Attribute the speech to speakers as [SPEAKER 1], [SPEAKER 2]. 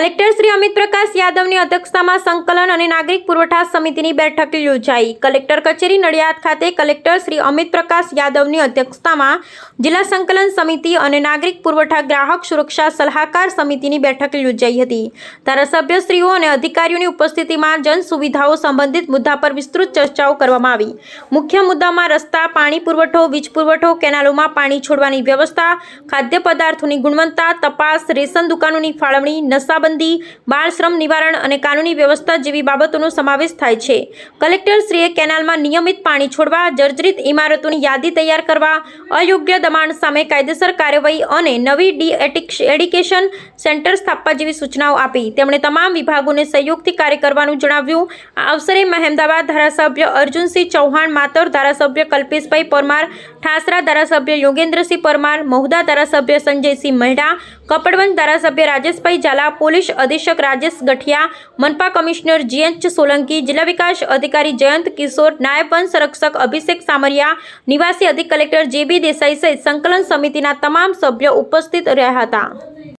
[SPEAKER 1] પ્રકાશ યાદવની અધ્યક્ષતામાં સંકલન અને નાગરિક પુરવઠા સમિતિની બેઠક યોજાઈ. કલેક્ટર કચેરી નડિયાદ ખાતે કલેક્ટર શ્રી અમિત પ્રકાશ યાદવની અધ્યક્ષતામાં જિલ્લા સંકલન સમિતિ અને નાગરિક પુરવઠા ગ્રાહક સુરક્ષા સલાહકાર સમિતિની બેઠક યોજાઈ હતી. ધારાસભ્યશ્રીઓ અને અધિકારીઓની ઉપસ્થિતિમાં જન સુવિધાઓ સંબંધિત મુદ્દા પર વિસ્તૃત ચર્ચાઓ કરવામાં આવી. મુખ્ય મુદ્દામાં રસ્તા, પાણી પુરવઠો, વીજ પુરવઠો, કેનાલોમાં પાણી છોડવાની વ્યવસ્થા ખાદ્ય પદાર્થોની ગુણવત્તા, તપાસ, રેશન દુકાનોની ફાળવણી નશાબંધી બાળ શ્રમ નિવારણ અને કાનૂની વ્યવસ્થા જેવી બાબતોનો સમાવેશ થાય છે. કલેક્ટરશ્રીએ કેનાલમાં નિયમિત પાણી છોડવા, જર્જરિત ઇમારતોની યાદી તૈયાર કરવા, અયોગ્ય દબાણ સામે કાયદેસર કાર્યવાહી અને નવી ડી એડ્યુકેશન સેન્ટર સ્થાપવા જેવી સૂચનાઓ આપી. તેમણે તમામ વિભાગોને સહયોગથી કાર્ય કરવાનું જણાવ્યું. આ અવસરે મહેમદાવાદ ધારાસભ્ય અર્જુનસિંહ ચૌહાણ, માતર ધારાસભ્ય કલ્પેશભાઈ પરમાર, ઠાસરા ધારાસભ્ય યોગેન્દ્રસિંહ પરમાર, મહુદા ધારાસભ્ય સંજયસિંહ મહેડા કપડવંત ધારાસભ્ય રાજેશભાઈ ઝાલા, પોલીસ અધિક્ષક રાજેશ ગઠિયા, મનપા કમિશનર જીએચ સોલંકી, જિલ્લા વિકાસ અધિકારી જયંત કિશોર, નાયબ વન સંરક્ષક અભિષેક સામરિયા, નિવાસી અધિક કલેક્ટર જે બી દેસાઈ સહિત સંકલન સમિતિના તમામ સભ્યો ઉપસ્થિત રહ્યા હતા.